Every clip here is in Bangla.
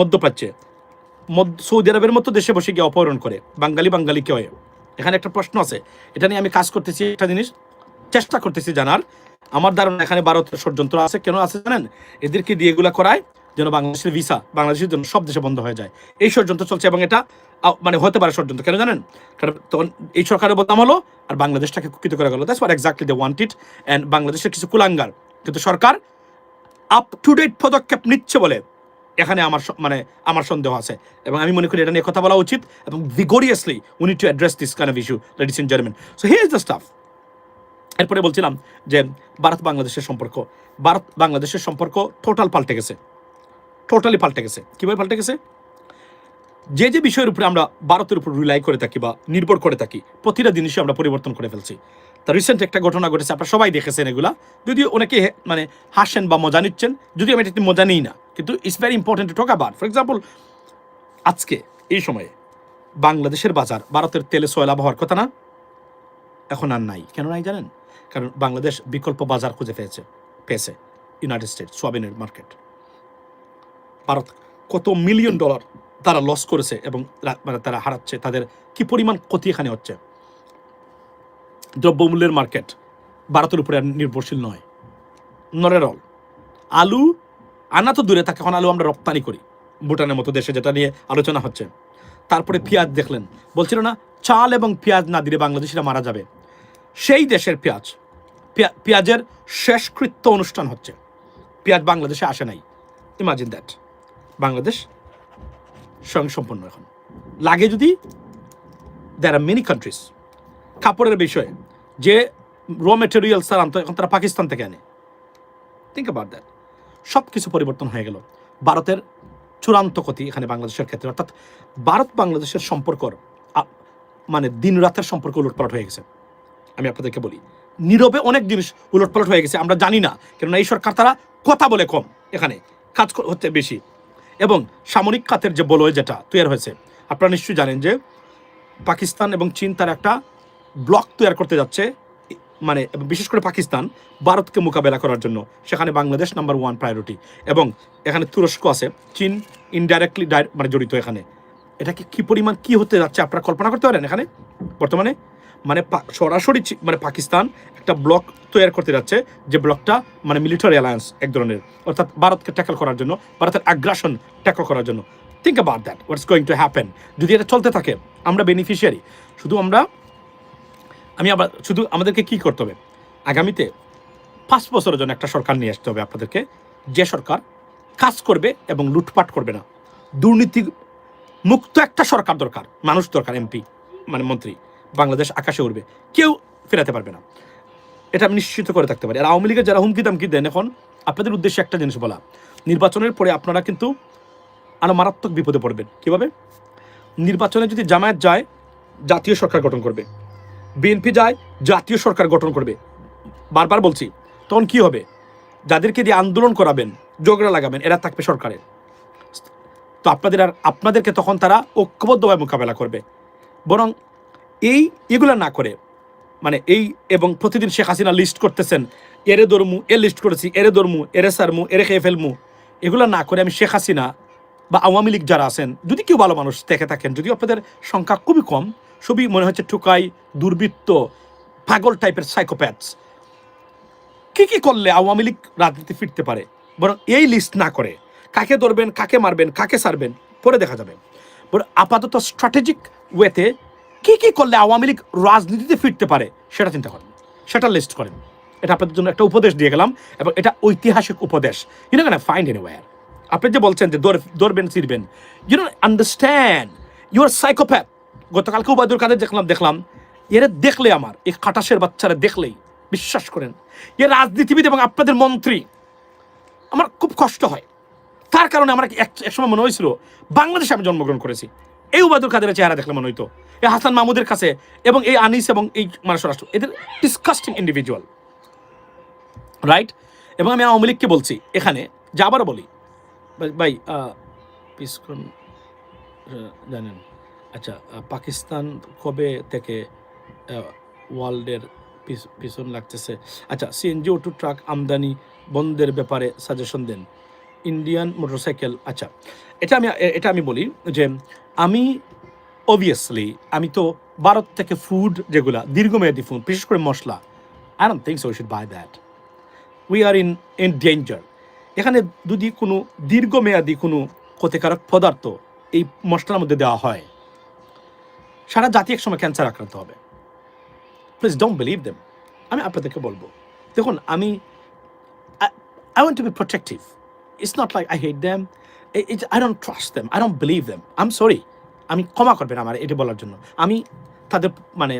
মধ্যপ্রাচ্যে মধ্য, সৌদি আরবের মতো দেশে বসে গিয়ে অপহরণ করে। বাঙালি বাঙালিকে হয়? এখানে একটা প্রশ্ন আছে। এটা নিয়ে আমি কাজ করতেছি, একটা জিনিস চেষ্টা করতেছি জানার। আমার ধারণা এখানে ভারতের ষড়যন্ত্র আছে। কেন আছে জানেন? এদেরকে দিয়ে এগুলা করায় যেন বাংলাদেশের ভিসা, বাংলাদেশের জন্য সব দেশে বন্ধ হয়ে যায়। এই ষড়যন্ত্র চলছে এবং এটা মানে হতে পারে ষড়যন্ত্র। কেন জানেন? কারণ তখন এই সরকারের বদনাম হলো আর বাংলাদেশটাকে কুকিত করে গেল। That's what exactly they want it and বাংলাদেশের কিছু কুলাঙ্গার। কিন্তু সরকার আপ টু ডেট পদক্ষেপ নিচ্ছে বলে এখানে আমার মানে আমার সন্দেহ আছে। এবং আমি মনে করি এটা নিয়ে কথা বলা উচিত এবং ভিগোরিয়াসলি উনি to address this kind of issue ladies in German so here is the stuff এরপরে বলছিলাম যে ভারত বাংলাদেশের সম্পর্ক। ভারত বাংলাদেশের সম্পর্ক টোটাল পাল্টে গেছে। টোটালি পাল্টে গেছে। কীভাবে পাল্টে গেছে? যে যে বিষয়ের উপরে আমরা ভারতের উপর রিলাই করে থাকি বা নির্ভর করে থাকি, প্রতিটা জিনিসই আমরা পরিবর্তন করে ফেলছি। তা রিসেন্ট একটা ঘটনা ঘটেছে, আপনারা সবাই দেখেছেন এগুলা। যদিও অনেকে মানে হাসেন বা মজা নিচ্ছেন, যদিও আমি এটা মজা নিই না। কিন্তু it's very important to talk আবার ফর এক্সাম্পল আজকে, এই সময়ে, বাংলাদেশের বাজার, ভারতের তেলে সয়লাভ হওয়ার কথা না? এখন আর নাই। কেন নাই জানেন? কারণ বাংলাদেশ বিকল্প বাজার খুঁজে পেয়েছে পেয়েছে ইউনাইটেড স্টেট সোয়াবিনের মার্কেট ভারত কত মিলিয়ন ডলার তারা লস করেছে এবং মানে তারা হারাচ্ছে, তাদের কি পরিমাণ ক্ষতি এখানে হচ্ছে? দ্রব্যমূল্যের মার্কেট ভারতের উপরে নির্ভরশীল নয়। নরের অল আলু, আনা তো দূরে থাকে, এখন আলু আমরা রপ্তানি করি। ভুটানের মতো দেশে যেটা নিয়ে আলোচনা হচ্ছে। তারপরে পেঁয়াজ দেখলেন। বলছিল না, চাল এবং পেঁয়াজ না দিলে বাংলাদেশিরা মারা যাবে। সেই দেশের পেঁয়াজ পেঁয়াজের শেষকৃত্য অনুষ্ঠান হচ্ছে। পেঁয়াজ বাংলাদেশে আসে নাই। ইমাজিন দ্যাট বাংলাদেশ স্বয়ংসম্পন্ন এখন। লাগে যদি দ্যার আর মেনি কান্ট্রিজ কাপড়ের বিষয়ে, যে র মেটেরিয়ালস তারা আনতো, এখন তারা পাকিস্তান থেকে আনে। থিঙ্ক অ্যাবাউট দ্যাট সব কিছু পরিবর্তন হয়ে গেল। ভারতের চূড়ান্ত ক্ষতি এখানে বাংলাদেশের ক্ষেত্রে। অর্থাৎ ভারত বাংলাদেশের সম্পর্কর, আ- মানে দিন রাতের সম্পর্ক উলটপালট হয়ে গেছে। আমি আপনাদেরকে বলি, নীরবে অনেক জিনিস উলটপালট হয়ে গেছে, আমরা জানি না। কেননা এই সরকার তারা কথা বলে কম এখানে, কাজ হচ্ছে বেশি। এবং সামরিক খাতের যে বলয় যেটা তৈরি হয়েছে, আপনারা নিশ্চয়ই জানেন যে পাকিস্তান এবং চীন তার একটা ব্লক তৈরি করতে যাচ্ছে মানে বিশেষ করে পাকিস্তান ভারতকে মোকাবেলা করার জন্য। সেখানে বাংলাদেশ নাম্বার ওয়ান প্রায়োরিটি এবং এখানে তুরস্ক আছে, চীন ইনডাইরেক্টলি মানে জড়িত এখানে। এটা কি পরিমাণ কি হতে যাচ্ছে আপনারা কল্পনা করতে পারেন এখানে? বর্তমানে? মানে সরাসরি মানে পাকিস্তান একটা ব্লক তৈরি করতে যাচ্ছে, যে ব্লকটা মানে মিলিটারি অ্যালায়েন্স এক ধরনের। অর্থাৎ ভারতকে ট্যাকল করার জন্য, ভারতের আগ্রাসন ট্যাকল করার জন্য। Think about that what's going to happen যদি এটা চলতে থাকে, আমরা বেনিফিশিয়ারি শুধু আমরা আমি আবার শুধু আমাদেরকে কি করতে হবে? আগামীতে পাঁচ বছরের জন্য একটা সরকার নিয়ে আসতে হবে আপনাদেরকে। যে সরকার কাজ করবে এবং লুটপাট করবে না। দুর্নীতি মুক্ত একটা সরকার দরকার, মানুষ দরকার, এমপি মানে মন্ত্রী। বাংলাদেশ আকাশে উঠবে কেউ ফেরাতে পারবে না। এটা আমি নিশ্চিত করে থাকতে পারি। আর আওয়ামী লীগের যারা হুমকি দামকি দেন এখন, আপনাদের উদ্দেশ্যে একটা জিনিস বলা। নির্বাচনের পরে আপনারা কিন্তু আরও মারাত্মক বিপদে পড়বেন। কীভাবে? নির্বাচনে যদি জামায়াত যায়, জাতীয় সরকার গঠন করবে। বিএনপি যায়, জাতীয় সরকার গঠন করবে। বারবার বলছি, তখন কি হবে? যাদেরকে দিয়ে আন্দোলন করাবেন যোগরা লাগাবেন, এরা থাকবে সরকারের। তো আপনাদের আর, আপনাদেরকে তখন তারা ঐক্যবদ্ধভাবে মোকাবেলা করবে। বরং এই, এগুলো না করে মানে এই এবং প্রতিদিন শেখ হাসিনা লিস্ট করতেছেন, এরে দরমু এ লিস্ট করেছি, এরে দরমু এরে সারমু, এরে খেয়ে ফেলমু, এগুলো না করে আমি শেখ হাসিনা বা আওয়ামী লীগ যারা আছেন, যদি কেউ ভালো মানুষ দেখে থাকেন, যদিও আপনাদের সংখ্যা খুবই কম সবই মনে হচ্ছে টুকাই দুর্বৃত্ত পাগল টাইপের সাইকোপ্যাথস কি কি করলে আওয়ামী লীগ রাজনীতি ফিরতে পারে? বরং এই লিস্ট না করে। কাকে ধরবেন, কাকে মারবেন, কাকে সারবেন, পরে দেখা যাবে। আপাতত স্ট্র্যাটেজিক ওয়েতে কি কি করলে আওয়ামী লীগ রাজনীতিতে ফিরতে পারে, সেটা চিন্তা করেন। সেটা লিস্ট করেন। এটা আপনাদের জন্য একটা উপদেশ দিয়ে গেলাম এবং এটা ঐতিহাসিক উপদেশ। ইউ কেন ফাইন্ড এনিওয়ার আপনি যে বলছেন যে দৌড় দৌড়বেন ফিরবেন you know understand your psychopath গতকালকে উবায়দুল কাদের দেখলাম দেখলাম, এরা দেখলে আমার, এই খাটাসের বাচ্চারা দেখলেই, বিশ্বাস করেন, এ রাজনীতিবিদ এবং আপনাদের মন্ত্রী, আমার খুব কষ্ট হয়। তার কারণে আমার এক একসময় মনে হয়েছিল, বাংলাদেশে আমি জন্মগ্রহণ করেছি। এই উবায়দুল কাদের চেহারা দেখলে মনে হইতো এই হাসান মাহমুদের কাছে এবং এই আনিস এবং এই মানে স্বরাষ্ট্র, এদের ডিসকাস্টিং ইন্ডিভিজুয়াল রাইট এবং আমি আওয়ামী লীগকে বলছি, এখানে, যে আবারও বলি, ভাই- জানেন। আচ্ছা পাকিস্তান কবে থেকে ওয়ার্ল্ডের পিছন লাগতেছে? আচ্ছা সিএনজি টু ট্রাক আমদানি বন্ধের ব্যাপারে সাজেশন দেন। ইন্ডিয়ান মোটরসাইকেল আচ্ছা এটা আমি এটা আমি বলি যে আমি অবভিয়াসলি আমি তো ভারত থেকে ফুড যেগুলা, দীর্ঘমেয়াদী ফুড বিশেষ করে মশলা I don't think so we should buy that we are in in danger এখানে যদি কোনো দীর্ঘমেয়াদী কোনো ক্ষতিকারক পদার্থ এই মশলার মধ্যে দেওয়া হয় সারা জাতি একসময় ক্যান্সার আক্রান্ত হবে। প্লিজ ডোন্ট বিলিভ দেম আমি আপনাদেরকে বলব, দেখুন, আমি I want to be protective it's not like I hate them I don't trust them I don't believe them I am sorry আমি ক্ষমা করবেন আমার এটা বলার জন্য। আমি তাদের মানে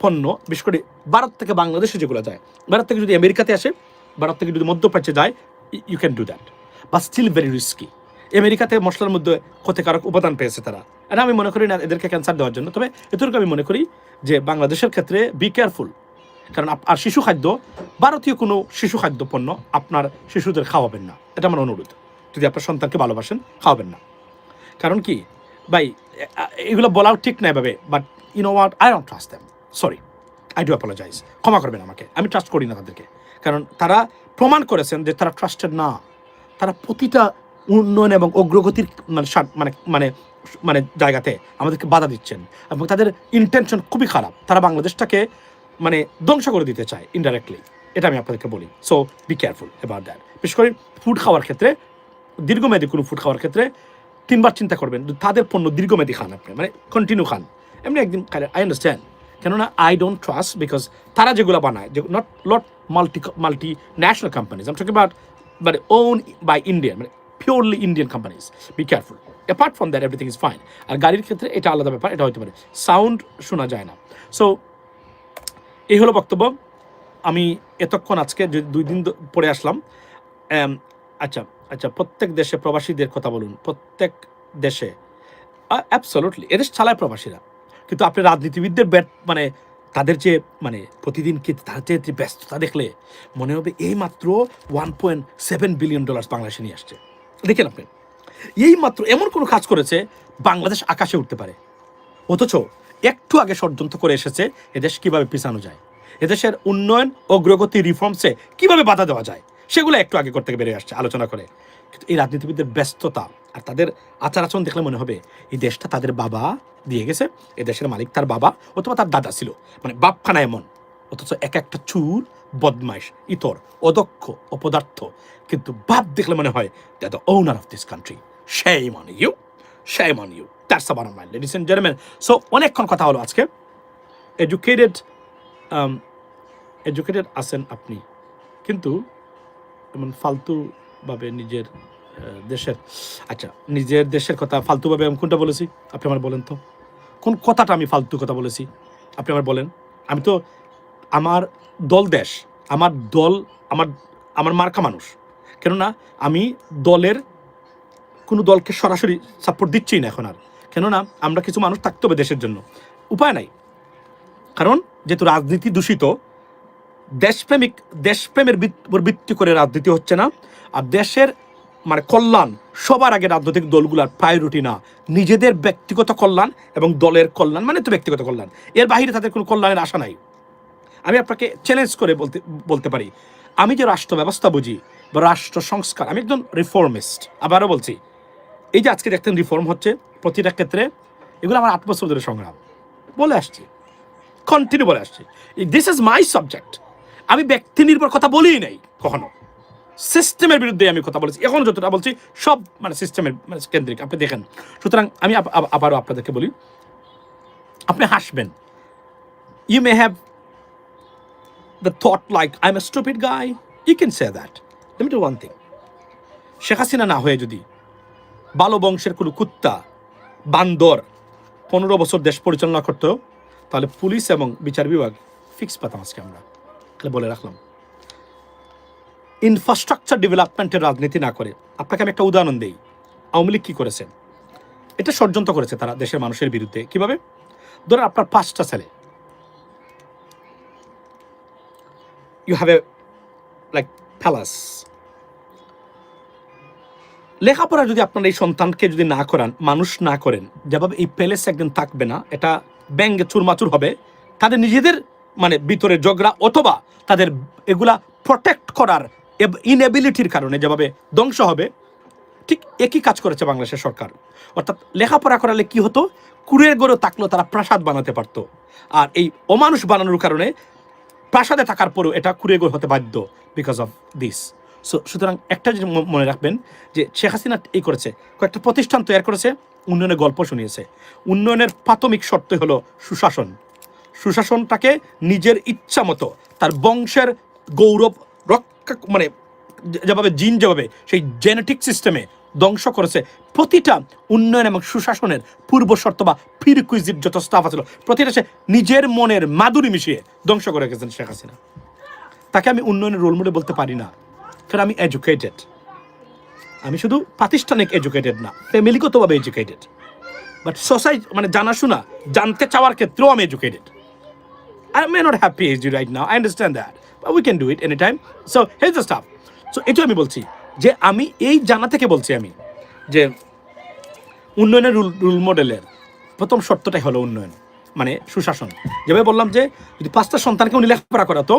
পণ্য, বিশেষ করে ভারত থেকে বাংলাদেশে যেগুলো যায়, ভারত থেকে যদি আমেরিকাতে আসে, ভারত থেকে যদি মধ্যপ্রাচ্যে যায় ইউ ক্যান ডু দ্যাট বা স্টিল ভেরি রিস্কি আমেরিকাতে মশলার মধ্যে ক্ষতিকারক উপাদান পেয়েছে তারা। আর আমি মনে করি না এদেরকে ক্যান্সার দেওয়ার জন্য, তবে এতটুকু আমি মনে করি যে বাংলাদেশের ক্ষেত্রে বি কেয়ারফুল কারণ আর শিশু খাদ্য, ভারতীয় কোনো শিশু খাদ্য পণ্য আপনার শিশুদের খাওয়াবেন না। এটা আমার অনুরোধ। যদি আপনার সন্তানকে ভালোবাসেন, খাওয়াবেন না। কারণ কি? ভাই এগুলো বলাও ঠিক না এভাবে but you know what I don't trust them sorry I do apologize ক্ষমা করবেন আমাকে। আমি ট্রাস্ট করি না তাদেরকে। কারণ তারা প্রমাণ করেছেন যে তারা ট্রাস্টেড না। তারা প্রতিটা উন্নয়ন এবং অগ্রগতির মানে মানে মানে মানে জায়গাতে আমাদেরকে বাধা দিচ্ছেন এবং তাদের ইন্টেনশন খুবই খারাপ। তারা বাংলাদেশটাকে মানে ধ্বংস করে দিতে চায় ইনডাইরেক্টলি এটা আমি আপনাদেরকে বলি। সো বি কেয়ারফুল এবার দ্যাট বিশেষ করে ফুড খাওয়ার ক্ষেত্রে, দীর্ঘমেয়াদী কোনো ফুড খাওয়ার ক্ষেত্রে তিনবার চিন্তা করবেন, তাদের পণ্য দীর্ঘমেয়াদী খান আপনি মানে কন্টিনিউ খান। এমনি একদিন আই আন্ডারস্ট্যান্ড কেননা আই ডোন্ট ট্রাস্ট বিকজ তারা যেগুলো বানায়, যে not not multi multi national companies I'm talking but মানে ওন বাই ইন্ডিয়ান মানে purely Indian companies be careful apart from that everything is fine আর গাড়ির ক্ষেত্রে এটা আলাদা ব্যাপার, এটা হতে পারে। সাউন্ড শোনা যায় না। সো এই হলো বক্তব্য। আমি এতক্ষণ আজকে দুই দিন পরে আসলাম আচ্ছা আচ্ছা প্রত্যেক দেশে প্রবাসীদের কথা বলুন। প্রত্যেক দেশে অ্যাবসলুটলি এদেশ চালায় প্রবাসীরা। কিন্তু আপনি রাজনীতিবিদদের ব্যাট মানে তাদের যে মানে প্রতিদিন কি তাদের যে ব্যস্ততা দেখলে মনে হবে এই মাত্র one point seven billion dollar বাংলাদেশে নিয়ে আসছে। দেখেন আপনি এই মাত্র এমন কোনো কাজ করেছে, বাংলাদেশ আকাশে উঠতে পারে। অথচ একটু আগে ষড়যন্ত্র করে এসেছে, এদেশ কীভাবে পিছানো যায়? এদেশের উন্নয়ন, অগ্রগতি রিফর্মসে কীভাবে বাধা দেওয়া যায়? সেগুলো একটু আগে করতে বেরিয়ে আসছে, আলোচনা করে। কিন্তু এই রাজনীতিবিদদের ব্যস্ততা আর তাদের আচার আচরণ দেখলে মনে হবে, এই দেশটা তাদের বাবা দিয়ে গেছে এই দেশের মালিক তার বাবা অথবা তার দাদা ছিল। মানে বাপখানা এমন। অথচ এক একটা চুর বদমাইশ, ইতর, অদক্ষ অপদার্থ কিন্তু বাপ দেখলে মনে হয় the owner of this country সেই মানে ইউ সেই মানে ইউ দ্যাটস আবার my ladies and gentleman so অনেকক্ষণ কথা হলো আজকে। এডুকেটেড এডুকেটেড আছেন আপনি। কিন্তু এমন ফালতুভাবে নিজের দেশের আচ্ছা নিজের দেশের কথা ফালতুভাবে আমি কোনটা বলেছি? আপনি আমার বলেন তো। কোন কথাটা আমি ফালতু কথা বলেছি? আপনি আমার বলেন। আমি তো আমার দল দেশ, আমার দল, আমার আমার মার্কা মানুষ। কেননা আমি দলের কোনো দলকে সরাসরি সাপোর্ট দিচ্ছি না এখন আর। কেননা আমরা কিছু মানুষ থাকতে হবে দেশের জন্য। উপায় নাই। কারণ যেহেতু রাজনীতি দূষিত, দেশপ্রেমিক, দেশপ্রেমের উপর ভিত্তি করে রাজনীতি হচ্ছে না। আর দেশের মানে কল্যাণ, সবার আগে রাজনৈতিক দলগুলোর প্রায়োরিটি না। নিজেদের ব্যক্তিগত কল্যাণ এবং দলের কল্যাণ মানে তো ব্যক্তিগত কল্যাণ। এর বাহিরে তাদের কোনো কল্যাণের আশা নাই। আমি আপনাকে চ্যালেঞ্জ করে বলতে বলতে পারি। আমি যে রাষ্ট্র ব্যবস্থা বুঝি বা রাষ্ট্র সংস্কার, আমি একজন রিফর্মিস্ট আবারও বলছি। এই যে আজকে দেখতেন রিফর্ম হচ্ছে প্রতিটা ক্ষেত্রে, এগুলো আমার আট বছর ধরে সংগ্রাম। বলে আসছি। কন্টিনিউ বলে আসছি। দিস ইজ মাই সাবজেক্ট আমি ব্যক্তি নির্ভর কথা বলিই নাই কখনো। সিস্টেমের বিরুদ্ধে আমি কথা বলেছি। এখন যতটা বলছি, সব মানে সিস্টেমের মানে কেন্দ্রিক। আপনি দেখেন। সুতরাং আমি আব- আব- আবারও আপনাদেরকে বলি, আপনি হাসবেন। You may have the thought like I'm a stupid guy, you can say that. Let me do one thing. Sheikh Hasina না হয়ে যদি বালো বংশের কোনো কুত্তা বান্দর পনেরো বছর দেশ পরিচালনা করতো তাহলে পুলিশ এবং বিচার বিভাগ ফিক্স পেতাম আজকে আমরা। তাহলে বলে রাখলাম। ইনফ্রাস্ট্রাকচার ডেভেলপমেন্টের রাজনীতি না করে আপনাকে আমি একটা উদাহরণ দেই। আওয়ামী লীগ কী করেছে? এটা ষড়যন্ত্র করেছে তারা দেশের মানুষের বিরুদ্ধে। কীভাবে? ধরেন আপনার পাঁচটা ছেলে। You have a, like, palace. লেখাপড়া যদি আপনার এই সন্তানকে যদি না করান, মানুষ না করেন, যেভাবে এই প্যালেস একদিন থাকবে না, এটা ব্যাঙ্গে চুরমাচুর হবে, তাদের নিজেদের মানে ভিতরে ঝগড়া অথবা তাদের এগুলা প্রোটেক্ট করার ইনএবিলিটির কারণে যেভাবে ধ্বংস হবে, ঠিক একই কাজ করেছে বাংলাদেশের সরকার। অর্থাৎ লেখাপড়া করালে কি হতো? কুড়ের গড়ে থাকলেও তারা প্রাসাদ বানাতে পারতো। আর এই অমানুষ বানানোর কারণে প্রাসাদে থাকার পরেও এটা কুড়ে গোল হতে বাধ্য বিকজ অফ দিস সো সুতরাং একটা জিনিস মনে রাখবেন যে শেখ হাসিনা এই করেছে, কয়েকটা প্রতিষ্ঠান তৈরি করেছে, উন্নয়নের গল্প শুনিয়েছে। উন্নয়নের প্রাথমিক শর্ত হলো সুশাসন। সুশাসনটাকে নিজের ইচ্ছা মতো, তার বংশের গৌরব রক্ষা মানে যেভাবে জিন যেভাবে সেই জেনেটিক সিস্টেমে ধ্বংস করেছে, প্রতিটা উন্নয়ন এবং সুশাসনের পূর্ব শর্ত বা ফিরকুইজির যত স্টাফ আছিল প্রতিটা সে নিজের মনের মাধুরী মিশিয়ে ধ্বংস করে গেছেন শেখ হাসিনা তাকে আমি উন্নয়নের রোল মডেল বলতে পারি না কারণ আমি এডুকেটেড আমি শুধু প্রাতিষ্ঠানিক এডুকেটেড না, ফ্যামিলিগতভাবে এডুকেটেড বাট সোসাইটি মানে জানাশোনা, জানতে চাওয়ার ক্ষেত্রেও আমি educated I may not have PhD right now. I understand that. But we can do it anytime. So, here's the stuff. So এটা আমি বলছি, যে আমি এই জানা থেকে বলছি আমি, যে উন্নয়নের রুল রুল মডেলের প্রথম শর্তটাই হলো উন্নয়ন মানে সুশাসন। যেভাবে বললাম যে, যদি পাঁচটা সন্তানকে উনি লেখাপড়া করাতো,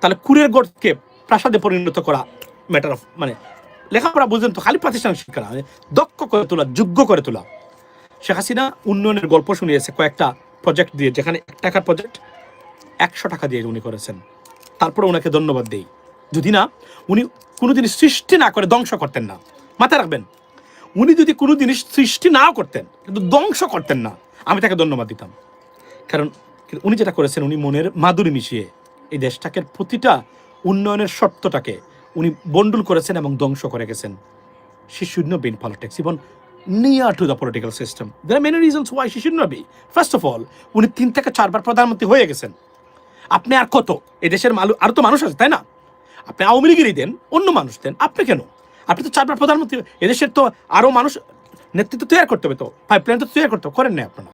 তাহলে কুরের গড়কে প্রাসাদে পরিণত করা ম্যাটার অফ মানে লেখাপড়া বুঝলেন তো খালি প্রাতিষ্ঠানিক শিক্ষা মানে দক্ষ করে তোলা, যোগ্য করে তোলা। শেখ হাসিনা উন্নয়নের গল্প শুনিয়েছে, কয়েকটা প্রজেক্ট দিয়ে, যেখানে এক টাকার প্রজেক্ট একশো টাকা দিয়ে উনি করেছেন। তারপরে ওনাকে ধন্যবাদ দেই। যদি না উনি কোনো সৃষ্টি না করে ধ্বংস করতেন না। মাথায় রাখবেন উনি যদি কোনো জিনিস সৃষ্টি নাও করতেন কিন্তু ধ্বংস করতেন না আমি তাকে ধন্যবাদ দিতাম। কারণ উনি যেটা করেছেন উনি মনের মাধুরী মিশিয়ে এই দেশটাকে প্রতিটা উন্নয়নের শর্তটাকে উনি বন্ডুল করেছেন এবং ধ্বংস করে গেছেন। she should not be in politics, even near to the political system. There are many reasons why she should উনি তিন থেকে চারবার প্রধানমন্ত্রী হয়ে গেছেন। আপনি আর কত? এই দেশের মানুষ আরও তো মানুষ আছে তাই না? আপনি আওয়ামী লীগেরই দেন, অন্য মানুষ দেন, আপনি কেন? আপনি তো চারবার প্রধানমন্ত্রী, এদেশের তো আরও মানুষ নেতৃত্ব তৈরি করতে হবে তো পাইপলাইন তো তৈরি করতে হবে, করেন না আপনারা।